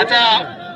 আচ্ছা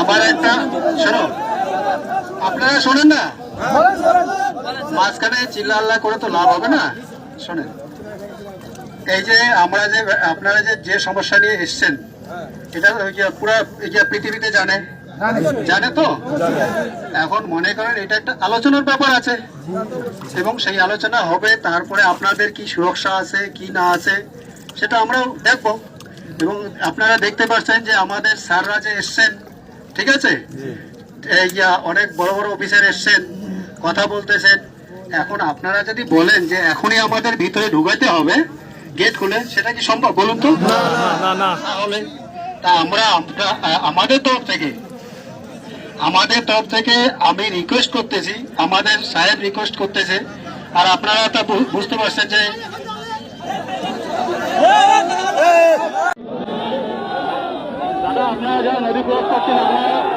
আমার একটা, শোনো, আপনারা শোনেন না? মাঝখানে চিল্লা আল্লাহ করে তো লাভ হবে না? শোনেন, এই যে আমরা যে, আপনারা যে যে সমস্যা নিয়ে এসছেন, এটা ওই যে পুরো, এই যে পৃথিবীতে জানে জানে তো? এখন মনে করেন এটা একটা আলোচনার ব্যাপার আছে। এবং সেই আলোচনা হবে, তারপরে আপনাদের কি সুরক্ষা আছে, কি না আছে, সেটা আমরাও দেখব। এবং আপনারা দেখতে পাচ্ছেন যে আমাদের স্যাররা যে এসছেন ঠিক আছে? এই অনেক বড় বড় অফিসার এসছেন কথা বলতেছেন। এখন আপনারা যদি বলেন যে এখনই আমাদের ভিতরে ঢুকাইতে হবে গেট খুলে সেটা কি সম্ভব বলুন তো? তাহলে তা আমরা আমাদের তরফ থেকে আমাদের তরফ থেকে আমি রিকোয়েস্ট করতেছি আমাদের সাহেব রিকোয়েস্ট করতেছে আর আপনারা তা বুঝতে পারছেন যে राजा नदी क्रॉस करके नाना